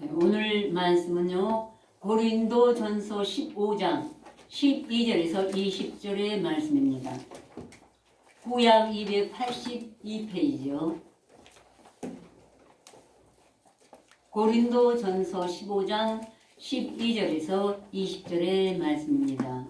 네, 오늘 말씀은요. 고린도 전서 15장 12절에서 20절의 말씀입니다. 구약 282페이지요. 고린도 전서 15장 12절에서 20절의 말씀입니다.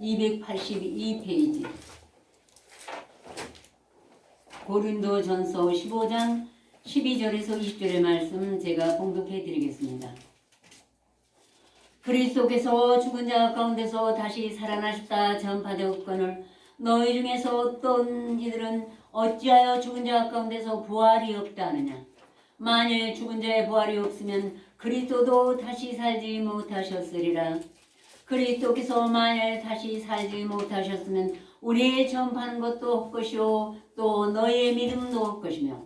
(282페이지) 고린도 전서 15장 12절에서 20절의 말씀 제가 봉독해 드리겠습니다. 그리스도께서 죽은 자 가운데서 다시 살아나셨다 전파되었거늘 너희 중에서 어떤 이들은 어찌하여 죽은 자 가운데서 부활이 없다 하느냐? 만일 죽은 자의 부활이 없으면 그리스도도 다시 살지 못하셨으리라 그리스도께서 만일 다시 살지 못하셨으면 우리의 전파하는 것도 헛것이요 또 너희의 믿음도 헛것이며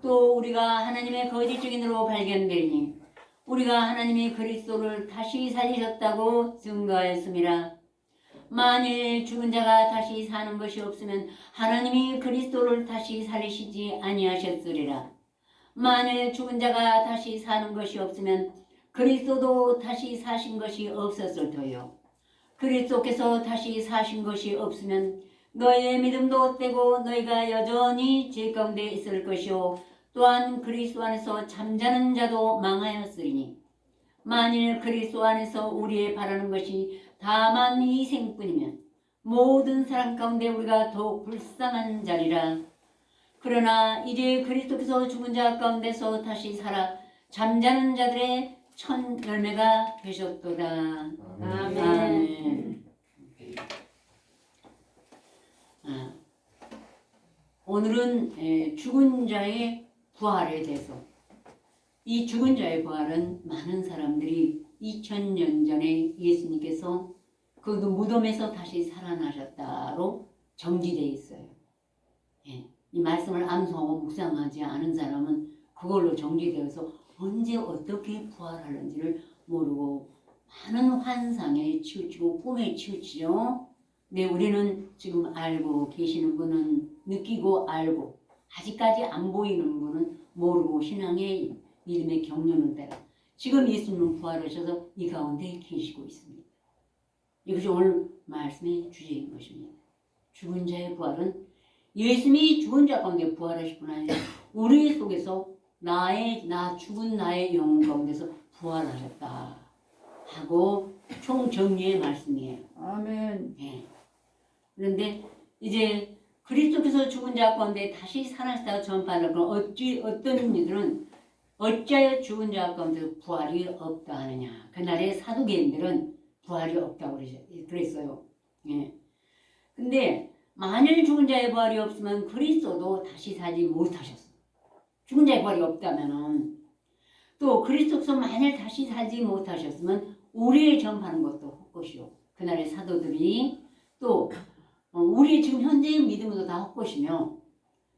또 우리가 하나님의 거짓 증인으로 발견되니 우리가 하나님이 그리스도를 다시 살리셨다고 증거하였습니다. 만일 죽은 자가 다시 사는 것이 없으면 하나님이 그리스도를 다시 살리시지 아니하셨으리라. 만일 죽은 자가 다시 사는 것이 없으면 그리스도도 다시 사신 것이 없었을 터요. 그리스도께서 다시 사신 것이 없으면 너희의 믿음도 헛되고 너희가 여전히 죄 가운데 있을 것이요. 또한 그리스도 안에서 잠자는 자도 망하였으리니. 만일 그리스도 안에서 우리의 바라는 것이 다만 이 생뿐이면 모든 사람 가운데 우리가 더욱 불쌍한 자리라. 그러나 이제 그리스도께서 죽은 자 가운데서 다시 살아 잠자는 자들의 첫 열매가 되셨도다 아멘. 아멘. 아, 오늘은 에, 죽은 자의 부활에 대해서 이 죽은 자의 부활은 많은 사람들이 2000년 전에 예수님께서 그 무덤에서 다시 살아나셨다로 정지되어 있어요. 예, 이 말씀을 암송하고 묵상하지 않은 사람은 그걸로 정지되어서 언제 어떻게 부활하는지를 모르고 많은 환상에 치우치고 꿈에 치우치죠. 네, 우리는 지금 알고 계시는 분은 느끼고 알고 아직까지 안 보이는 분은 모르고 신앙의 믿음의 경륜을 따라 지금 예수님은 부활하셔서 이 가운데 계시고 있습니다. 이것이 오늘 말씀의 주제인 것입니다. 죽은 자의 부활은 예수님이 죽은 자 가운데 부활하실 뿐 아니라 우리 속에서 나의 나 죽은 나의 영혼 가운데서 부활하셨다 하고 총 정리의 말씀이에요. 아멘. 예. 그런데 이제 그리스도께서 죽은 자 가운데 다시 살아났다고 전파하는 건 어찌 어떤 이들은 어찌하여 죽은 자 가운데 부활이 없다 하느냐. 그날의 사두개인들은 부활이 없다고 그랬어요. 예. 근데 만일 죽은 자의 부활이 없으면 그리스도도 다시 살지 못하셨어. 죽 은 자의 부활이 없다면은 또 그리스도께서 만일 다시 살지 못하셨으면 우리의 전파하는 것도 헛것이요. 그날의 사도들이 또 어, 우리 지금 현재의 믿음도 다 헛것이며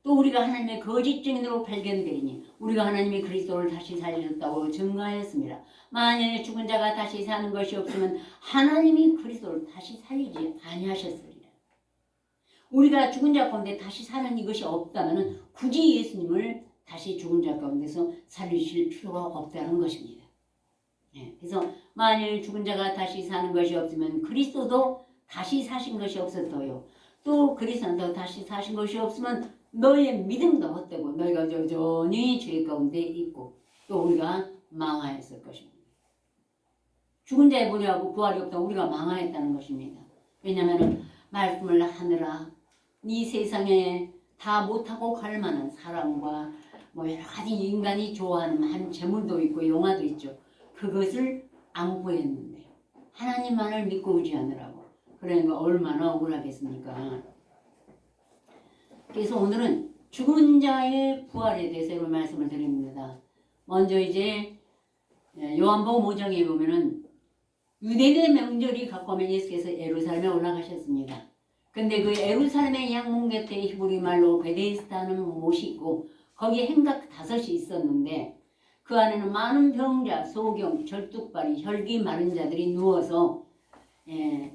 또 우리가 하나님의 거짓 증인으로 발견되니 우리가 하나님이 그리스도를 다시 살리셨다고 증거하였습니다. 만일 죽은 자가 다시 사는 것이 없으면 하나님이 그리스도를 다시 살리지 아니하셨으리라. 우리가 죽은 자 가운데 다시 사는 이것이 없다면 굳이 예수님을 다시 죽은 자 가운데서 살리실 필요가 없다는 것입니다. 예, 그래서 만일 죽은 자가 다시 사는 것이 없으면 그리스도도 다시 사신 것이 없었어요. 또 그리스도도 다시 사신 것이 없으면 너의 믿음도 헛되고 너희가 여전히 죄 가운데 있고 또 우리가 망하였을 것입니다. 죽은 자의 부활하고 부활이 없다 우리가 망하였다는 것입니다. 왜냐하면 말씀을 하느라 이 세상에 다 못하고 갈 만한 사랑과 뭐 여러 가지 인간이 좋아하는 한 재물도 있고 영화도 있죠. 그것을 안 구했는데 하나님만을 믿고 의지하느라고 그러니까 얼마나 억울하겠습니까? 그래서 오늘은 죽은 자의 부활에 대해서 말씀을 드립니다. 먼저 이제 요한복음 5장에 보면은 유대계 명절이 가까우면 예수께서 예루살렘에 올라가셨습니다. 근데 그 예루살렘의 양문계 때 히브리 말로 베데스다는 못이 있고 거기에 행각 다섯이 있었는데 그 안에는 많은 병자, 소경, 절뚝발이, 혈기 마른 자들이 누워서 예,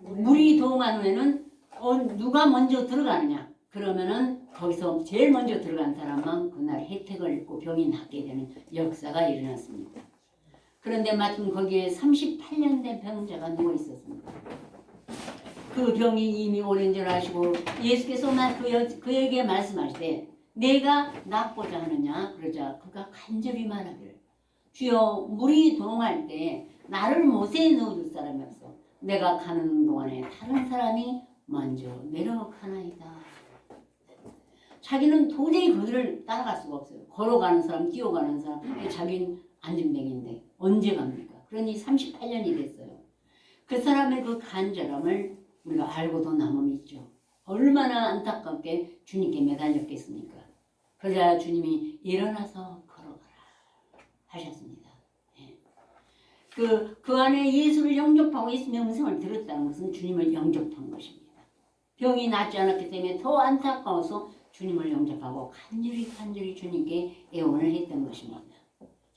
물이 동한 후에는 어, 누가 먼저 들어가느냐? 그러면은 거기서 제일 먼저 들어간 사람만 그날 혜택을 입고 병이 낫게 되는 역사가 일어났습니다. 그런데 마침 거기에 38년 된 병자가 누워 있었습니다. 그 병이 이미 오랜 줄 아시고 예수께서 마- 그 여- 그에게 말씀하시되 내가 낫고자 하느냐? 그러자 그가 간절히 말하기를. 주여 물이 동할 때 나를 못에 넣어줄 사람이 없어. 내가 가는 동안에 다른 사람이 먼저 내려가나이다. 자기는 도저히 그들을 따라갈 수가 없어요. 걸어가는 사람 뛰어가는 사람 자기는 안전뱅인데 언제 갑니까? 그러니 38년이 됐어요. 그 사람의 그 간절함을 우리가 알고도 남음이 있죠. 얼마나 안타깝게 주님께 매달렸겠습니까? 그러자 주님이 일어나서 걸어가라 하셨습니다. 예. 그, 그 안에 예수를 영접하고 예수님의 음성을 들었다는 것은 주님을 영접한 것입니다. 병이 낫지 않았기 때문에 더 안타까워서 주님을 영접하고 간절히 간절히 주님께 애원을 했던 것입니다.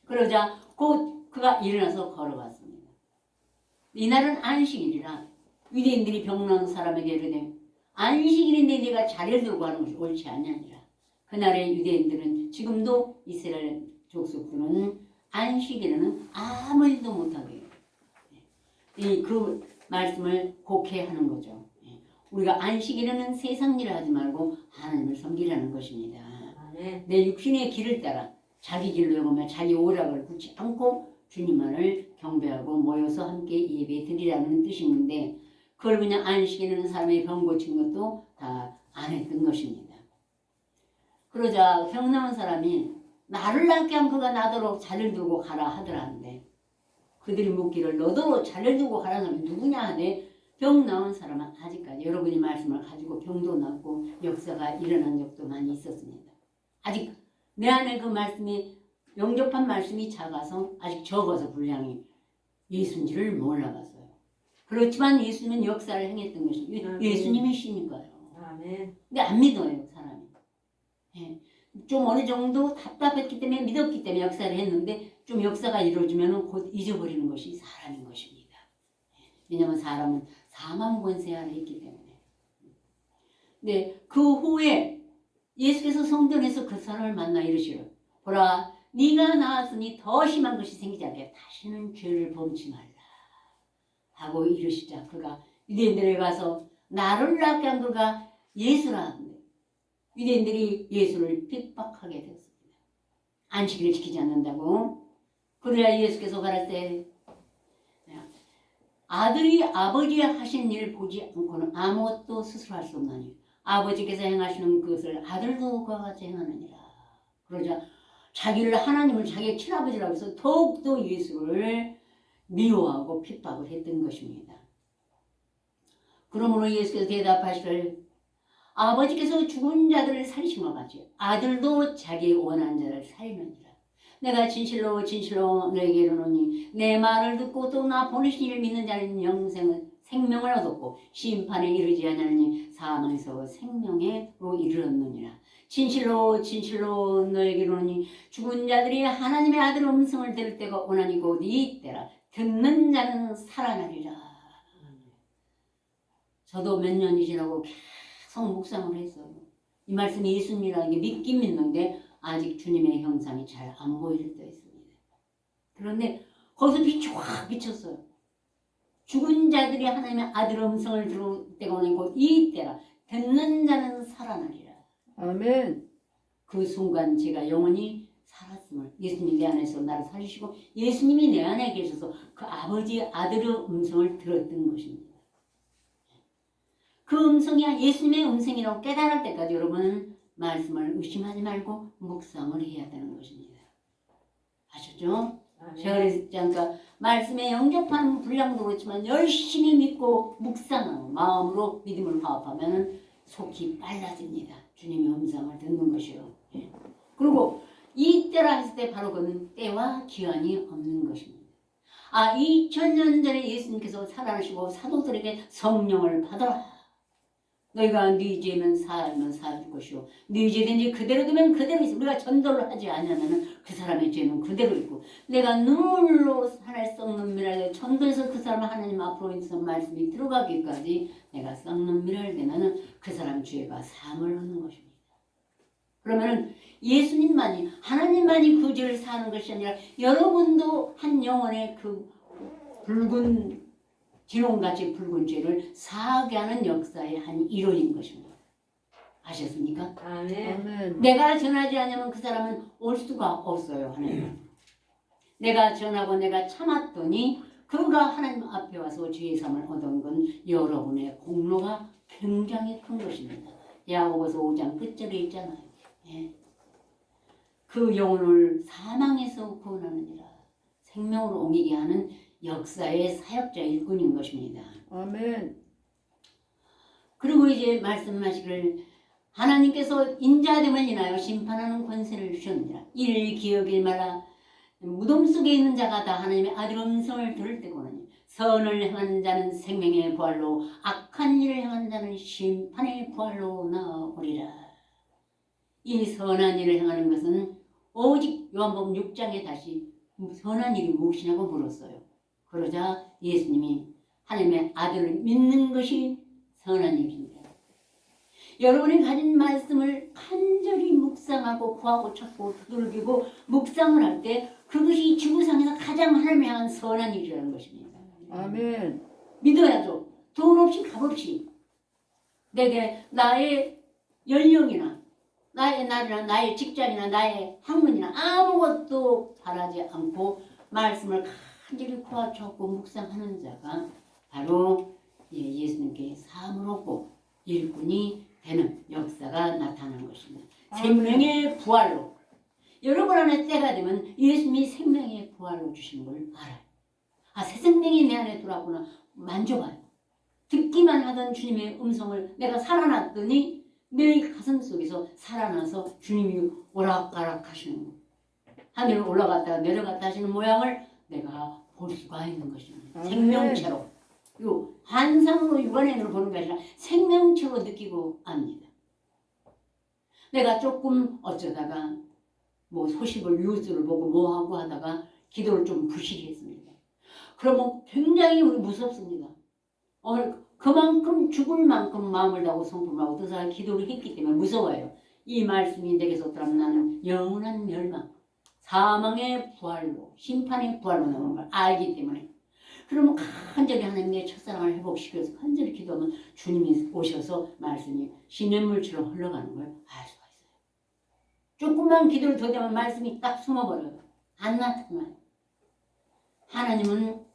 그러자 곧 그가 일어나서 걸어갔습니다. 이날은 안식일이라 유대인들이 병 나은 사람에게 이르되 안식일인데 내가 자리를 두고 하는 것이 옳지 아니하니라. 그날의 유대인들은 지금도 이스라엘 족속들은 안식일에는 아무 일도 못하게 해요. 이 그 말씀을 곡해하는 거죠. 예. 우리가 안식일에는 세상 일을 하지 말고 하나님을 섬기라는 것입니다. 아멘. 내 육신의 길을 따라 자기 길로 가며 자기 오락을 굳지 않고 주님만을 경배하고 모여서 함께 예배 드리라는 뜻이 있는데 그걸 그냥 안식일에는 사람의 병 고친 것도 다 안 했던 것입니다. 그러자 병 나은 사람이 나를 낫게 한 그가 나도록 자리를 두고 가라 하더라는데 그들이 묻기를 너도 자리를 두고 가라는 사람이 누구냐 하되 병 나은 사람은 아직까지 여러분이 말씀을 가지고 병도 낫고 역사가 일어난 적도 많이 있었습니다. 아직 내 안에 그 말씀이 영접한 말씀이 작아서 아직 적어서 분량이 예수인지를 몰라봤어요. 그렇지만 예수님은 역사를 행했던 것이. 예수님이시니까요. 근데 안 믿어요 사람이. 예. 좀 어느 정도 답답했기 때문에 믿었기 때문에 역사를 했는데 좀 역사가 이루어지면 곧 잊어버리는 것이 사람인 것입니다. 예. 왜냐하면 사람은 사망 권세 아래 있기 때문에. 근데 그 후에 예수께서 성전에서 그 사람을 만나 이르시러 보라 네가 나았으니 더 심한 것이 생기지 않게 다시는 죄를 범치 말라 하고 이르시자 그가 유대인들에 가서 나를 낫게 한 그가 예수라 유대인들이 예수를 핍박하게 되었습니다. 안식일을 지키지 않는다고 그래야 예수께서 가라사대 아들이 아버지 하신 일을 보지 않고는 아무것도 스스로 할 수 없나니 아버지께서 행하시는 그것을 아들도 그와 같이 행하느니라. 그러자 자기를 하나님을 자기의 친아버지라고 해서 더욱더 예수를 미워하고 핍박을 했던 것입니다. 그러므로 예수께서 대답하시길 아버지께서 죽은 자들을 살리신 것 같이 아들도 자기 원한 자를 살리느니라. 내가 진실로 진실로 너에게 이르노니 내 말을 듣고 또 나 보내신 이를 믿는 자는 영생을 생명을 얻었고 심판에 이르지 않으니 사망에서 생명에로 이르렀느니라. 진실로 진실로 너에게 이르노니 죽은 자들이 하나님의 아들 음성을 들을 때가 오나니 곧 이때라 듣는 자는 살아나리라. 저도 몇 년이 지나고 계속 묵상을 했어요. 이 말씀이 예수님이라는 게 믿긴 믿는데 아직 주님의 형상이 잘 안 보일 때 있습니다. 그런데 거기서 빛이 확 비쳤어요. 죽은 자들이 하나님의 아들 음성을 들을 때가 오니 곧 이때라 듣는 자는 살아나리라. 아멘. 그 순간 제가 영원히 살았음을 예수님이 내 안에서 나를 살리시고 예수님이 내 안에 계셔서 그 아버지 아들의 음성을 들었던 것입니다. 그 음성이 예수님의 음성이라고 깨달을 때까지 여러분은 말씀을 의심하지 말고 묵상을 해야 되는 것입니다. 아셨죠? 제가 아멘. 그랬지 않까 말씀에 영접하는 분량도 그렇지만 열심히 믿고 묵상하고 마음으로 믿음을 화합하면 속이 빨라집니다. 주님의 음성을 듣는 것이요. 예. 그리고 이 때라 했을 때 바로 그는 때와 기한이 없는 것입니다. 아, 2000년 전에 예수님께서 살아나시고 사도들에게 성령을 받아라. 너희가 네 죄면 사하면 사할 것이요 네 죄든지 그대로 두면 그대로 있어. 우리가 전도를 하지 않으면 그 사람의 죄는 그대로 있고. 내가 눈물로 하늘 썩는 미랄에 전도해서 그 사람 하나님 앞으로 있는 말씀이 들어가기까지 내가 썩는 미랄 되면은 그 사람 죄가 사함을 얻는 것입니다. 그러면은 예수님만이 하나님만이 그 죄를 사는 것이 아니라 여러분도 한 영혼의 그 붉은 진홍같이 붉은 죄를 사하게 하는 역사의 한 일원인 것입니다. 아셨습니까? 아멘. 아멘. 내가 전하지 않으면 그 사람은 올 수가 없어요. 하나님. 내가 전하고 내가 참았더니 그가 하나님 앞에 와서 죄의 삶을 얻은 건 여러분의 공로가 굉장히 큰 것입니다. 야고보서 5장 끝절에 있잖아요. 예. 그 영혼을 사망에서 구원하느니라 생명으로 옮기게 하는 역사의 사역자 일꾼인 것입니다. 아멘. 그리고 이제 말씀하시기를 하나님께서 인자됨을 인하여 심판하는 권세를 주셨느니라. 이를 기억이 말라. 무덤 속에 있는 자가 다 하나님의 아들 음성을 들을 때고는 선을 행하는 자는 생명의 부활로 악한 일을 행하는 자는 심판의 부활로 나오리라. 이 선한 일을 행하는 것은 오직 요한복음 6장에 다시 선한 일이 무엇이냐고 물었어요. 그러자 예수님이 하나님의 아들을 믿는 것이 선한 일입니다. 여러분이 가진 말씀을 간절히 묵상하고 구하고 찾고 두들기고 묵상을 할 때 그것이 지구상에서 가장 하나님을 향한 선한 일이라는 것입니다. 아멘. 믿어야죠. 돈 없이 값 없이 내게 나의 연령이나 나의 나이나 나의 직장이나 나의 학문이나 아무것도 바라지 않고 말씀을 간절히 구하 찾고 묵상하는 자가 바로 예, 예수님께 사함을 얻고 일꾼이 되는 역사가 나타나는 것입니다. 생명의 부활로 여러분 안에 때가 되면 예수님이 생명의 부활로 주시는 걸 알아요. 아, 새 생명이 내 안에 들어왔구나. 만져봐요. 듣기만 하던 주님의 음성을 내가 살아났더니 내 가슴 속에서 살아나서 주님이 오락가락 하시는 거. 하늘을 올라갔다가 내려갔다 하시는 모양을 내가 볼 수가 있는 것입니다. 아멘. 생명체로. 요 환상으로 육안으로 보는 게 아니라 생명체로 느끼고 압니다. 내가 조금 어쩌다가 뭐 소식을 뉴스를 보고 뭐 하고 하다가 기도를 좀 부실히 했습니다. 그러면 굉장히 우리 무섭습니다. 어, 그만큼 죽을 만큼 마음을 다하고 성품하고 뜻하고 기도를 했기 때문에 무서워요. 이 말씀이 내게서 떠나면 나는 영원한 멸망, 사망의 부활로, 심판의 부활로 나오는 걸 알기 때문에 그러면 간절히 하나님 내 첫사랑을 회복시켜서 간절히 기도하면 주님이 오셔서 말씀이 시냇물처럼 흘러가는 걸 알 수가 있어요. 조금만 기도를 더 되면 말씀이 딱 숨어버려요. 안 나타나요. 하나님은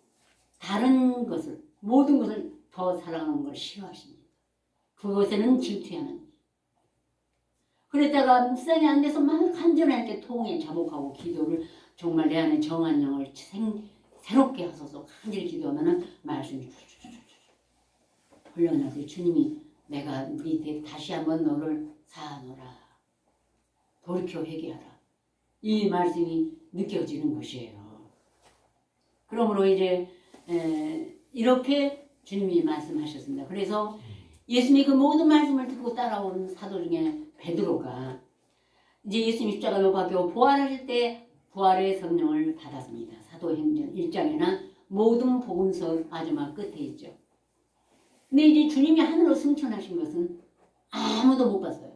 다른 것을 모든 것을 더 사랑하는 걸 싫어하십니다. 그것에는 질투하는 그랬다가 묵상이 안 돼서 막 간절하게 통에 자복하고 기도를 정말 내 안에 정한 영을 생, 새롭게 하소서 간절히 기도하면은 말씀이 흘러나서 주님이 내가 밑에 다시 한번 너를 사하노라 돌이켜 회개하라 이 말씀이 느껴지는 것이에요. 그러므로 이제 에, 이렇게 주님이 말씀하셨습니다. 그래서 예수님이 그 모든 말씀을 듣고 따라온 사도 중에 베드로가 이제 예수님 십자가 못 박혀 부활하실 때 부활의 성령을 받았습니다. 사도행전 1장에는 모든 복음서 마지막 끝에 있죠. 근데 이제 주님이 하늘로 승천하신 것은 아무도 못 봤어요.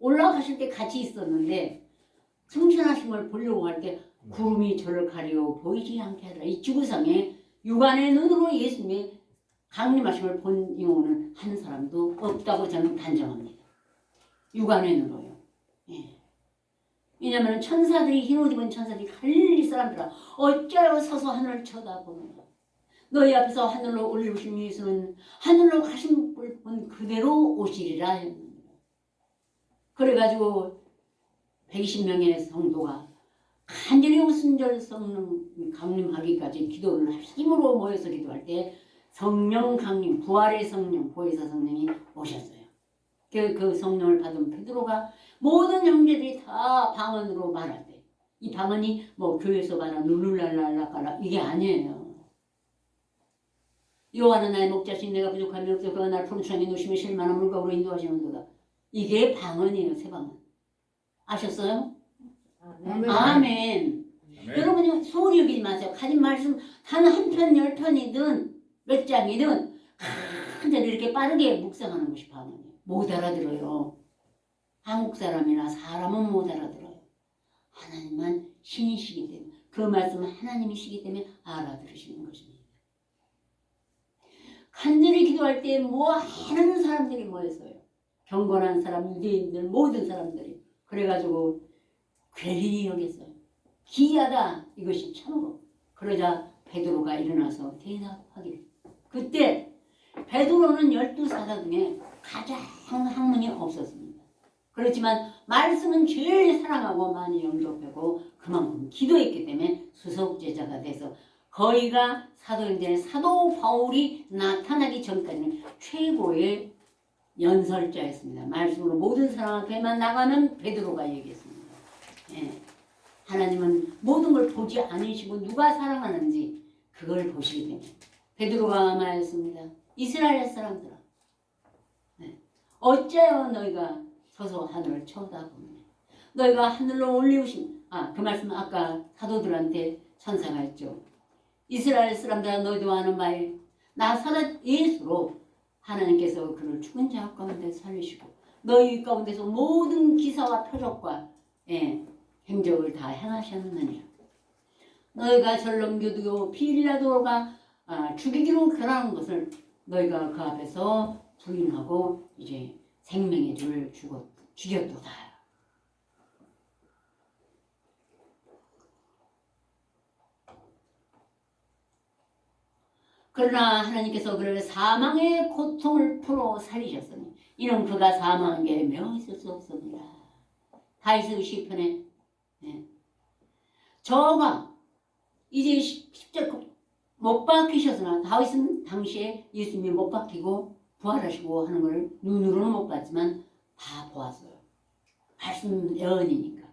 올라가실 때 같이 있었는데 승천하신 걸 보려고 할 때 구름이 저를 가려 보이지 않게 하더라. 이 지구상에 육안의 눈으로 예수님 의 강림하심을 본 영혼은 한 사람도 없다고 저는 단정합니다. 육안의 눈으로요. 예. 왜냐하면 천사들이 흰옷 입은 천사들이 갈릴리 사람들아 어찌하여 서서 하늘을 쳐다보느냐 너희 앞에서 하늘로 올리신 예수는 하늘로 가신 분 그대로 오시리라 했습니다. 그래가지고 120명의 성도가 간절히 오순절 성령 강림하기까지 기도를 힘으로 모여서 기도할 때 성령 강림, 부활의 성령, 보혜사 성령이 오셨어요. 그, 그 성령을 받은 베드로가 모든 형제들이 다 방언으로 말할 때, 이 방언이 뭐 교회에서 말하는 룰랄랄라까라 이게 아니에요. 여호와는 나의 목자신 내가 부족함이 없어 그가 나를 푸른 창에 누시며 실만한 물가로 인도하시는 도다. 이게 방언이에요, 새 방언. 아셨어요? 아멘. 아멘. 여러분이 소리 여기지 마세요. 가진 말씀 단 한 편, 열 편이든 몇 장이든 한절 이렇게 빠르게 묵상하는 것이 방언이에요. 못 알아들어요. 한국 사람이나 사람은 못 알아들어요. 하나님만 신이시기 때문에 그 말씀은 하나님이시기 때문에 알아들으시는 것입니다. 간절히 기도할 때 뭐 하는 사람들이 모였어요. 경건한 사람, 유대인들 모든 사람들이 그래가지고 괜히 여겼어요. 기이하다 이것이 참으로 그러자 베드로가 일어나서 대답하기를 그때 베드로는 열두 사도 중에 가장 학문이 없었습니다. 그렇지만 말씀은 제일 사랑하고 많이 영접하고 그만큼 기도했기 때문에 수석 제자가 돼서 거의가 사도행전의 사도 바울이 나타나기 전까지는 최고의 연설자였습니다. 말씀으로 모든 사람 앞에만 나가면 베드로가 얘기했습니다. 예. 하나님은 모든 걸 보지 않으시고 누가 사랑하는지 그걸 보시기 때문에 베드로가 말했습니다. 이스라엘 사람들아 네. 어째요 너희가 서서 하늘을 쳐다보느냐 너희가 하늘로 올리우신 아 그 말씀 아까 사도들한테 천사가 했죠. 이스라엘 사람들아 너희도 아는 바에 나사렛 예수로 하나님께서 그를 죽은 자 가운데 살리시고 너희 가운데서 모든 기사와 표적과 예, 행적을 다 행하셨느니라. 너희가 절 넘겨두고 빌라도가 아, 죽이기로 결하는 것을 너희가 그 앞에서 부인하고 이제 생명의 줄을 죽었, 죽였도다. 그러나 하나님께서 그를 사망의 고통을 풀어 살리셨으니 이는 그가 사망한 게 매우 있을 수 없습니다. 다이스 시편에 네. 저가 이제 십자가 못 박히셨으나 다윗은 당시에 예수님이 못 박히고 부활하시고 하는 걸 눈으로는 못 봤지만 다 보았어요. 말씀 예언이니까.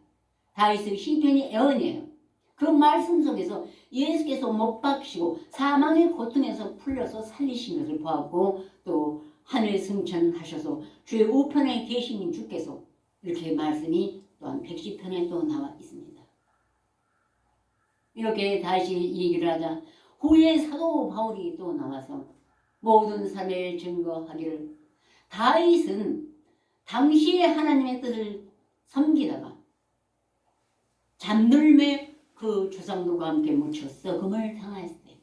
다윗의 시편이 예언이에요. 그 말씀 속에서 예수께서 못 박히시고 사망의 고통에서 풀려서 살리신 것을 보았고 또 하늘 승천하셔서 주의 우편에 계신 주께서 이렇게 말씀이 또한 110편에 또 나와 있습니다. 이렇게 다시 얘기를 하자 후에 사도 바울이 또 나와서 모든 삶을 증거하기를 다윗은 당시에 하나님의 뜻을 섬기다가 잠들매 그 조상들과 함께 묻혀 썩음을 당하였을 때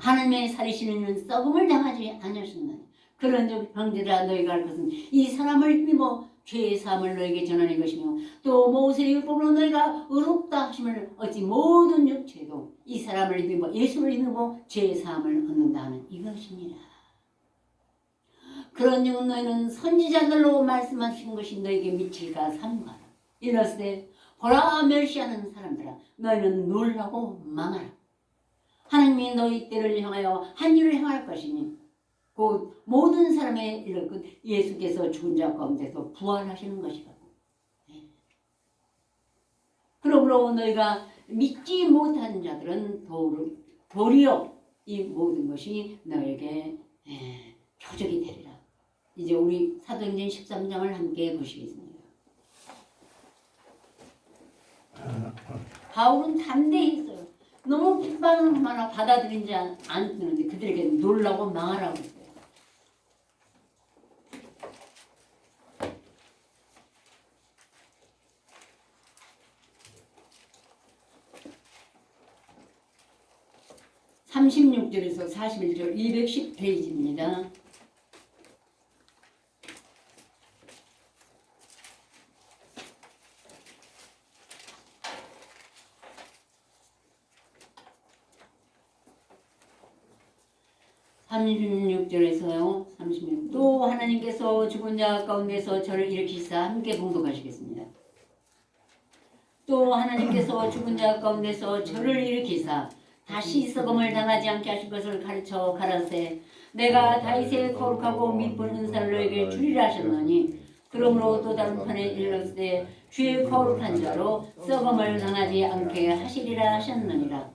하나님의 살리시는 썩음을 당하지 아니하셨나니 그런 즉 형제들아 너희가 할 것은 이 사람을 힘입어 죄의 사함을 너에게 전하는 것이며 또 모세의 율법으로 너희가 의롭다 하심을 얻지 모든 육체도 이 사람을 힘입어 예수를 힘입어 죄의 사함을 얻는다 하는 이것입니다. 그런 즉 너희는 선지자들로 말씀하신 것이 너에게 미칠까 삼가라. 때 보라 멸시하는 사람들아 너희는 놀라고 망하라. 하나님이 너희 때를 향하여 한 일을 행할 것이니 곧 모든 사람의 일을 끝 예수께서 죽은 자 가운데서 부활하시는 것이라고. 네. 그러므로 너희가 믿지 못하는 자들은 도리, 도리어 이 모든 것이 너에게 예, 표적이 되리라. 이제 우리 사도행전 13장을 함께 보시겠습니다. 바울은 담대히 있어요. 너무 핍박을 하나 받아들이지 않- 않는데 그들에게 놀라고 망하라고 (36절에서 41절) (210페이지입니다) (36절에서요) (36) 또 하나님께서 죽은 자 가운데서 저를 일으키사 함께 봉독하시겠습니다. 또 하나님께서 죽은 자 가운데서 저를 일으키사 다시 썩음을 당하지 않게 하실 것을 가르쳐 가라세 내가 다윗의 거룩하고 미쁜 은사를 너에게 주리라 하셨노니 그러므로 또 다른 판에 일렀을 주의 거룩한 자로 썩음을 당하지 않게 하시리라 하셨느니라.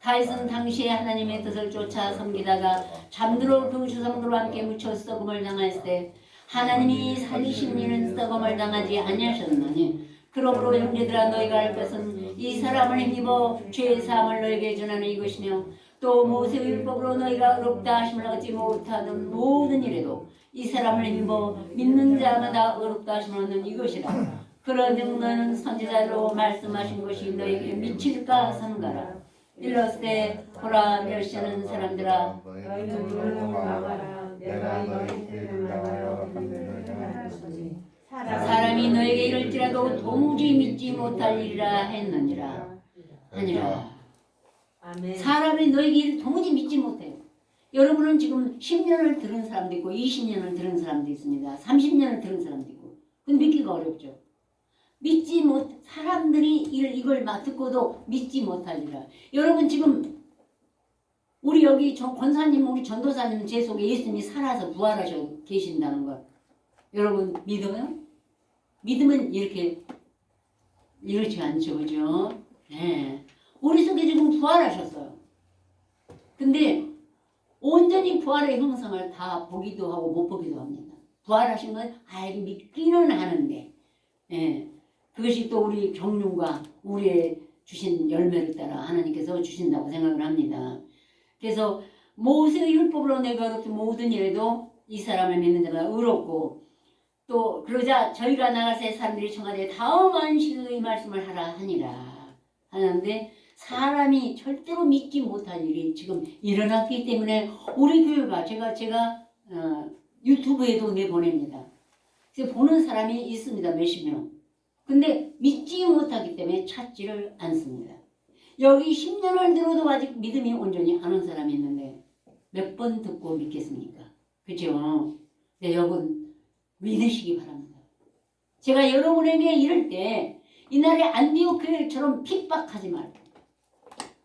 다윗은 당시에 하나님의 뜻을 쫓아 섬기다가 잠들어 그 주성들과 함께 묻혀 썩음을 당하였을 때 하나님이 살리신 이는 썩음을 당하지 아니하셨나니 그러므로 형제들아 너희가 할 것은 이 사람을 힘입어 죄의 사함을 너에게 전하는 이것이며 또 모세 율법으로 너희가 의롭다 하심을 얻지 못하는 모든 일에도 이 사람을 힘입어 믿는 자마다 의롭다 하심을 얻는 이것이라. 그러즉 너는 선지자로 말씀하신 것이 너에게 미칠까 삼가라. 일렀을 보라 멸시하는 사람들아. 너희는 물로 막아라. 내가 너희를 나가여 하시니 사람이 너에게 이럴지라도 도무지 믿지 못할 일이라 했느니라 아니라. 사람이 너에게 도무지 믿지 못해요. 여러분은 지금 10년을 들은 사람도 있고 20년을 들은 사람도 있습니다. 30년을 들은 사람도 있고. 근데 믿기가 어렵죠. 믿지 못 사람들이 이를 이걸 막 듣고도 믿지 못하리라. 여러분 지금 우리 여기 저 권사님 우리 전도사님 제 속에 예수님이 살아서 부활하셔 계신다는 걸 여러분 믿어요? 믿으면 이렇게 이렇지 않죠, 그죠? 네. 우리 속에 지금 부활하셨어요. 근데 온전히 부활의 형상을 다 보기도 하고 못 보기도 합니다. 부활하신 건 알고 믿기는 하는데, 예. 그것이 또 우리 경륜과 우리의 주신 열매를 따라 하나님께서 주신다고 생각을 합니다. 그래서 모세의 율법으로 내가 그렇게 모든 일에도 이 사람을 믿는 자가 의롭고 또 그러자 저희가 나가세 사람들이 청하되 다음 안식의 말씀을 하라 하니라 하는데 사람이 절대로 믿지 못할 일이 지금 일어났기 때문에 우리 교회가 제가 제가 어, 유튜브에도 내보냅니다. 그래서 보는 사람이 있습니다 몇십 명. 근데 믿지 못하기 때문에 찾지를 않습니다. 여기 10년을 들어도 아직 믿음이 온전히 안 온 사람이 있는데 몇 번 듣고 믿겠습니까? 그죠? 네, 여러분 믿으시기 바랍니다. 제가 여러분에게 이럴 때 이날에 안디옥 교회처럼 핍박하지 말고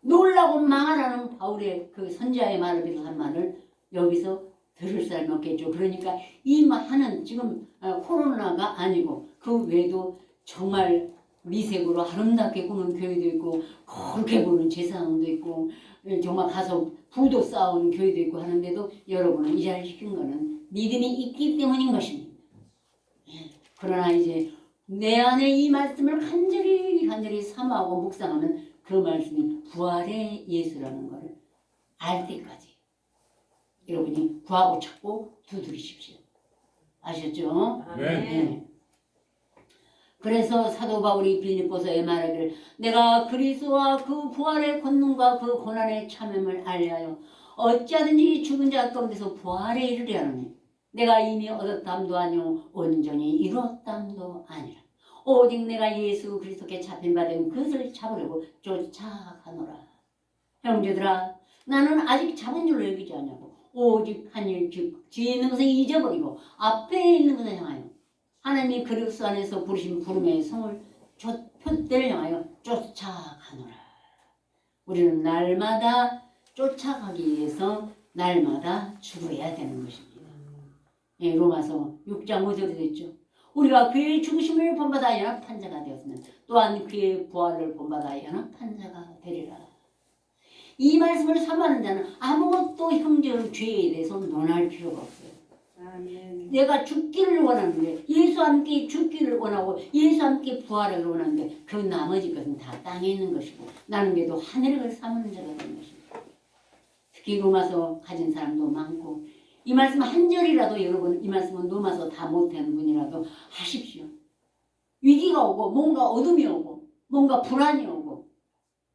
놀라고 망하라는 바울의 그 선지자의 말을 비롯한 말을 여기서 들을 사람이 없겠죠. 그러니까 이 하는 지금 어, 코로나가 아니고 그 외에도 정말 미색으로 아름답게 꾸는 교회도 있고 그렇게 보는 제사장도 있고 예, 정말 가서 부도 쌓은 교회도 있고 하는데도 여러분은 이 자리를 시킨 거는 믿음이 있기 때문인 것입니다. 예, 그러나 이제 내 안에 이 말씀을 간절히 간절히 사모하고 묵상하면 그 말씀이 부활의 예수라는 것을 알 때까지 여러분이 구하고 찾고 두드리십시오. 아셨죠? 아멘. 네. 그래서 사도 바울이 빌립보서에 말하기를 내가 그리스도와 그 부활의 권능과 그 고난의 참음을 알려하여 어찌하든지 죽은 자 가운데서 부활에 이르려 하노니 내가 이미 얻었담도 아니요 온전히 이루었담도 아니라 오직 내가 예수 그리스도께 잡힌 바 된 그것을 잡으려고 쫓아가노라 형제들아 나는 아직 잡은 줄로 여기지 않냐고 오직 한일 즉 뒤에 있는 것을 잊어버리고 앞에 있는 것을 향하여 하나님이 그리스도 안에서 부르신 부름의 성을 조- 표대를 향하여 쫓아가노라. 우리는 날마다 쫓아가기 위해서 날마다 죽어야 되는 것입니다. 예, 로마서 6장 5절에 됐죠. 우리가 그의 죽으심을 본받아 연합한 자가 되었으면 또한 그의 부활을 본받아 연합한 자가 되리라. 이 말씀을 삼하는 자는 아무것도 형제의 죄에 대해서 논할 필요가 없어요. 아멘. 내가 죽기를 원하는데 예수와 함께 죽기를 원하고 예수와 함께 부활을 원하는데 그 나머지 것은 다 땅에 있는 것이고 나는 그래도 하늘을 삼는 자가 되는 것입니다. 특히 로마서 가진 사람도 많고 이 말씀 한 절이라도 여러분 이 말씀은 로마서 다 못하는 분이라도 하십시오. 위기가 오고 뭔가 어둠이 오고 뭔가 불안이 오고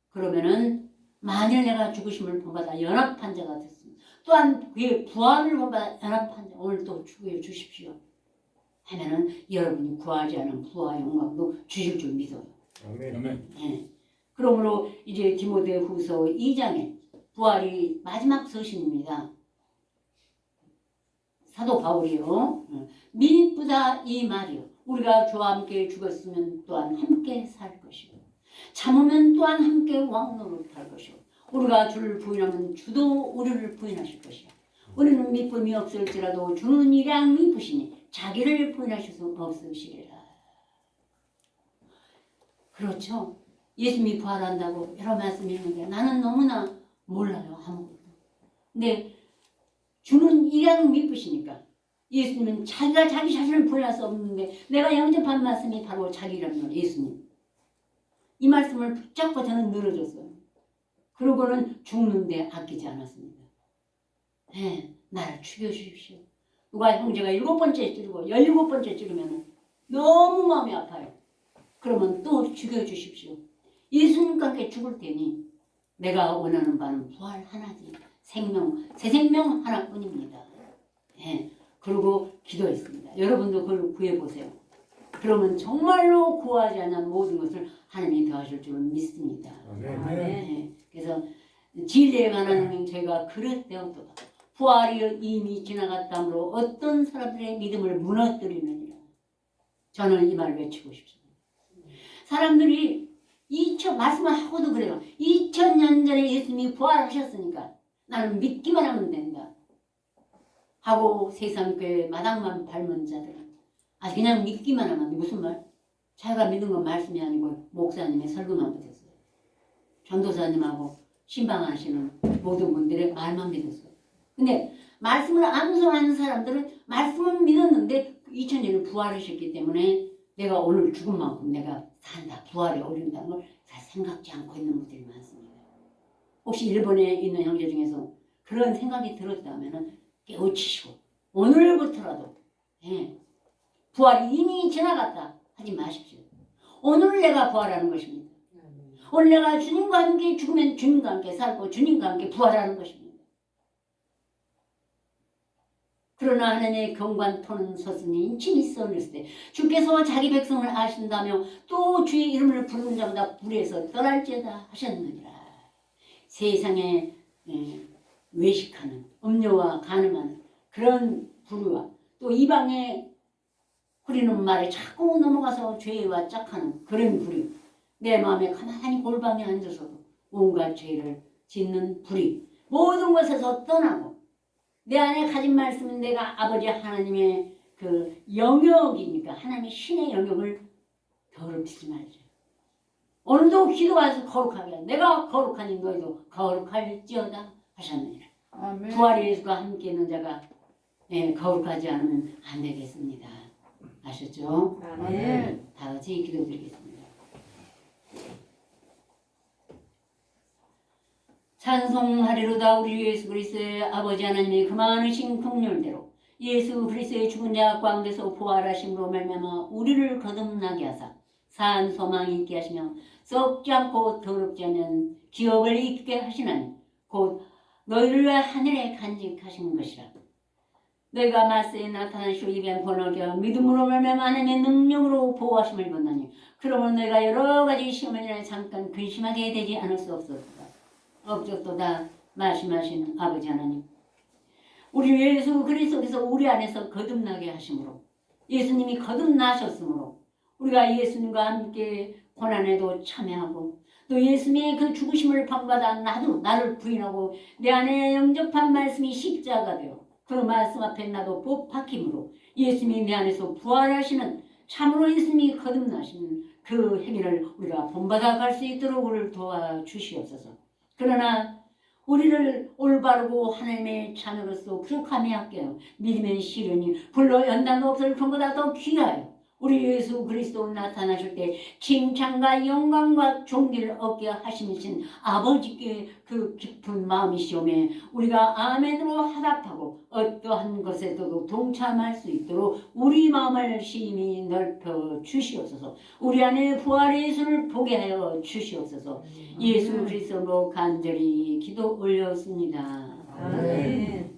그러면은 만일 내가 죽으심을 본받아 연합한 자가 됐습니다. 또한 그의 부활을 본받아 연합한 자 오늘 또 축구해 주십시오. 하면은 여러분이 구하지 않은 부와 영광도 주실 줄 믿어요. 아멘. 예. 그러므로 이제 디모데 후서 2장에 부활이 마지막 서신입니다. 사도 바울이요. 어. 미쁘다 이 말이요. 우리가 주와 함께 죽었으면 또한 함께 살 것이고 참으면 또한 함께 왕노릇할 것이고 우리가 주를 부인하면 주도 우리를 부인하실 것이야. 우리는 믿음이 없을지라도 주는 이량 믿으시니 자기를 부인하실 수 없으시리라. 그렇죠. 예수님이 부활한다고 여러 말씀이 있는데 나는 너무나 몰라요 아무것도. 근데 이량 믿으시니까 예수님은 자기가 자기 자신을 부인할 수 없는데 내가 영접한 말씀이 바로 자기 이름이요 예수님. 이 말씀을 붙잡고 저는 늘어졌어요. 그러고는 죽는데 아끼지 않았습니다. 네, 나를 죽여주십시오. 누가 형제가 일곱 번째 찌르고 열일곱 번째 찌르면 너무 마음이 아파요. 그러면 또 죽여주십시오. 예수님과 함께 죽을 테니 내가 원하는 바는 부활 하나지 생명 새 생명 하나뿐입니다. 예. 그리고 기도했습니다. 여러분도 그걸 구해보세요. 그러면 정말로 구하지 않은 모든 것을 하나님이 더하실 줄 믿습니다. 아멘. 예. 그래서 진리에 관한 제가 그랬대요. 부활이 이미 지나갔다므로 어떤 사람들의 믿음을 무너뜨리느니라. 저는 이 말을 외치고 싶습니다. 사람들이 2000 말씀을 하고도 그래요. 2000년 전에 예수님이 부활하셨으니까 나는 믿기만 하면 된다. 하고 세상 교회 마당만 밟은 자들은 아 그냥 믿기만 하면 돼. 무슨 말? 자기가 믿은 건 말씀이 아니고 목사님의 설교만 믿었어요. 전도사님하고 신방하시는 모든 분들의 말만 믿었어요. 근데 말씀을 암송하는 사람들은 말씀은 믿었는데 2000년을 부활하셨기 때문에 내가 오늘 죽은 만큼 내가 산다 부활에 오른다는 걸 잘 생각지 않고 있는 분들이 많습니다. 혹시 일본에 있는 형제 중에서 그런 생각이 들었다면 깨우치시고 오늘부터라도 예, 부활이 이미 지나갔다 하지 마십시오. 오늘 내가 부활하는 것입니다. 오늘 내가 주님과 함께 죽으면 주님과 함께 살고 주님과 함께 부활하는 것입니다. 그러나 하나님의 경관토는 섰으니 인침이 썰렸을 때 주께서 자기 백성을 아신다며 또 주의 이름을 부르는 자마다 불에서 떠날지어다 하셨느니라. 세상에 예, 외식하는 음료와 가늠하는 그런 부류와 또 이방의 후리는 말에 자꾸 넘어가서 죄와 짝하는 그런 부류 내 마음에 가만히 골방에 앉아서도 온갖 죄를 짓는 불이 모든 것에서 떠나고 내 안에 가진 말씀은 내가 아버지 하나님의 그 영역이니까 하나님의 신의 영역을 더럽히지 말자. 오늘도 기도해서 거룩하게 하라. 내가 거룩하니 너희도 거룩할지어다 하셨느니라. 아멘. 부활의 예수가 함께 있는 자가 예, 거룩하지 않으면 안 되겠습니다. 아셨죠? 아멘. 다 같이 기도드리겠습니다. 찬송하리로다 우리 예수 그리스도의 아버지 하나님의 그 많으신 긍휼대로 예수 그리스도의 죽은 자 가운데서 부활하심으로 말미암아 우리를 거듭나게 하사 산 소망이 있게 하시며 썩지 않고 더럽지 않은 기업을 잊게 하시나니 곧 너희를 하늘에 간직하신 것이라 너희가 말세에 나타나시오 입에 하여 믿음으로 말미암아 하나님의 능력으로 보호하심을 받나니 그러면 너희가 여러 가지 인하여 잠깐 근심하게 되지 않을 수 없었다. 없었도다 말씀하시는 아버지 하나님. 우리 예수 그리스도께서 우리 안에서 거듭나게 하심으로 예수님이 거듭나셨으므로 우리가 예수님과 함께 고난에도 참여하고 또 예수님의 그 죽으심을 본받아 나도 나를 부인하고 내 안에 영접한 말씀이 십자가 되어 그 말씀 앞에 나도 뽑박힘으로 예수님이 내 안에서 부활하시는 참으로 예수님이 거듭나시는 그 행위를 우리가 본받아 갈 수 있도록 우리를 도와주시옵소서. 그러나 우리를 올바르고 하나님의 자녀로서 부족함이 할게요. 믿음의 시련이 불로 연단도 없을 것보다 더 귀하여 우리 예수 그리스도 나타나실 때 칭찬과 영광과 존귀를 얻게 하시는 아버지께 그 깊은 마음이시오매 우리가 아멘으로 화답하고 어떠한 것에도 동참할 수 있도록 우리 마음을 심히 넓혀 주시옵소서 우리 안에 부활의 예수를 보게 하여 주시옵소서 예수 그리스도로 간절히 기도 올렸습니다. 아멘.